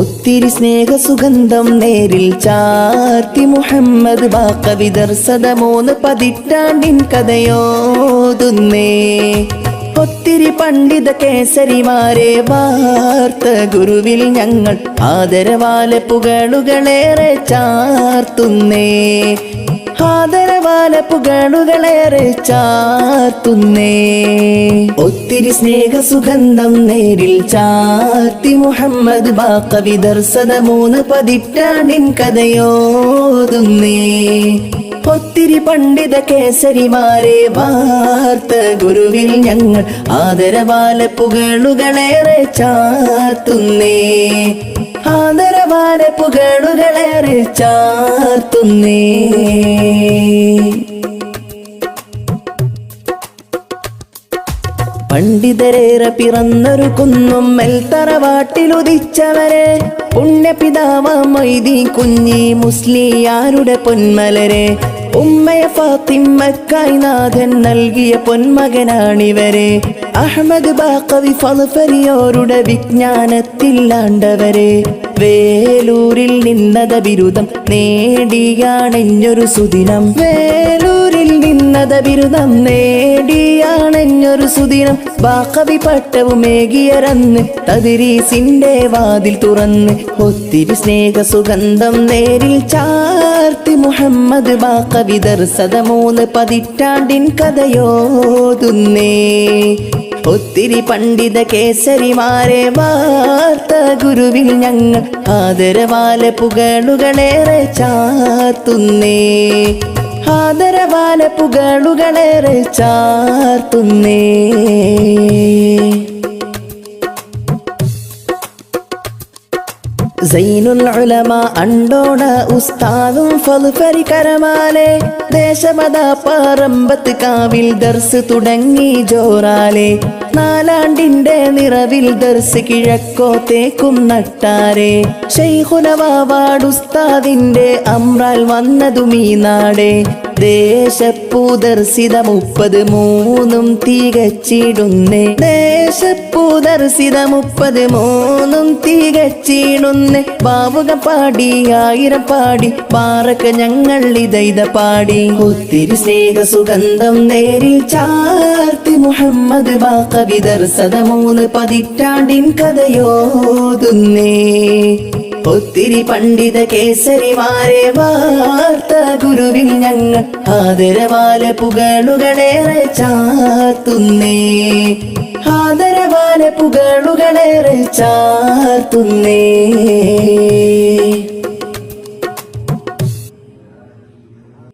ഒത്തിരി സ്നേഹ സുഗന്ധം നേരിൽ ചാർത്തി മുഹമ്മദ് ബാക്കവിദർ വിദർസത മൂന്ന് പതിറ്റാണ്ടിൻ കഥയോതുന്നേ. ഒത്തിരി പണ്ഡിത കേസരിമാരെ വാർത്ത ഗുരുവിൽ ഞങ്ങൾ ആദരവാല പുകളുകളേറെ ചാർത്തുന്നേ. ആദരവാല ചാർത്തുന്നേ. ഒത്തിരി സ്നേഹ സുഗന്ധം നേരിൽ ചാർത്തി മുഹമ്മദ് ബാക്കവി ദർശന മൂന്ന് പതിറ്റാണ്ടിൻ കഥയോതുന്നേ. ഒത്തിരി പണ്ഡിത കേസരിമാരെ വാർത്ത ഗുരുവിൽ ഞങ്ങൾ ആദരവാല പുകളുകളേറെ ചാർത്തുന്നേ ആദരവാല പുകളുകളേറെ ചാർത്തുന്നേ. പണ്ഡിതരേറെ പിറന്നൊരു കുന്നും മെൽത്തറവാട്ടിലുദിച്ചവരെ പുണ്യപിതാവ മൊയ്തി കുഞ്ഞി മുസ്ലിയാരുടെ പൊന്മലരെ ഉമ്മയ ഫാത്തിമ്മക്കായി നാഥൻ നൽകിയ പൊന്മകനാണിവരെ അഹമ്മദ് ബാക്കവി ഫലഫരിയോരുടെ വിജ്ഞാനത്തിലാണ്ടവരെ. വേലൂരിൽ നിന്നത ബിരുദം നേടിയാണെഞ്ഞൊരു സുദിനം. വേലൂരിൽ നിന്നത ബിരുദം നേടിയാണെഞ്ഞൊരു സുദിനം. ബാക്കവി പട്ടവുമേകിയരന്ന് തതിരീസിന്റെ വാതിൽ തുറന്ന് ഒത്തിരി സ്നേഹ സുഗന്ധം നേരിൽ ചാർത്തി മുഹമ്മദ് ബാക്കവി ദർസത മൂന്ന് പതിറ്റാണ്ടിൻ കഥയോതുന്നേ. ഒത്തിരി പണ്ഡിത കേസരിമാരെ വാർത്ത ഗുരുവിൽ ഞങ്ങൾ ആദരവാല പുകളുകളേറെ ചാർത്തുന്നേ. ആദരവാല പുകളുകളേറെ ചാർത്തുന്നേ. ഉലമ ദർസ് തുടങ്ങി ജോറാലെ നാലാണ്ടിന്റെ നിറവിൽ ദർസ് കിഴക്കോ തേക്കും നട്ടാരെ. ഷെയ്ഖുനവാടുസ്താദിന്റെ അമ്രാൽ വന്നതും ഈ നാടെ. ദേശപ്പൂദർശിത മുപ്പത് മൂന്നും തികച്ചിടുന്നേ. ദേശപ്പൂദർശിത മുപ്പത് മൂന്നും തികച്ചിടുന്നേ. ബാവുക പാടി ആയിരം പാടി പാറക്ക് ഞങ്ങൾ ഇതൈത പാടി. ഒത്തിരി സ്നേഹ സുഗന്ധം നേരി ചാർത്തി മുഹമ്മദ് ബാക്ക വിദർസത മൂന്ന് പതിറ്റാണ്ടിൻ കഥയോതുന്നേ. ഒത്തിരി പണ്ഡിത കേസരിമാരെ വാർത്ത ഗുരുവിൽ ഞങ്ങൾ ആദരവാല പുകളുകളേറെ ചാർത്തുന്നേ. ആദരവാല പുകളുകളേറെ ചാർത്തുന്നേ.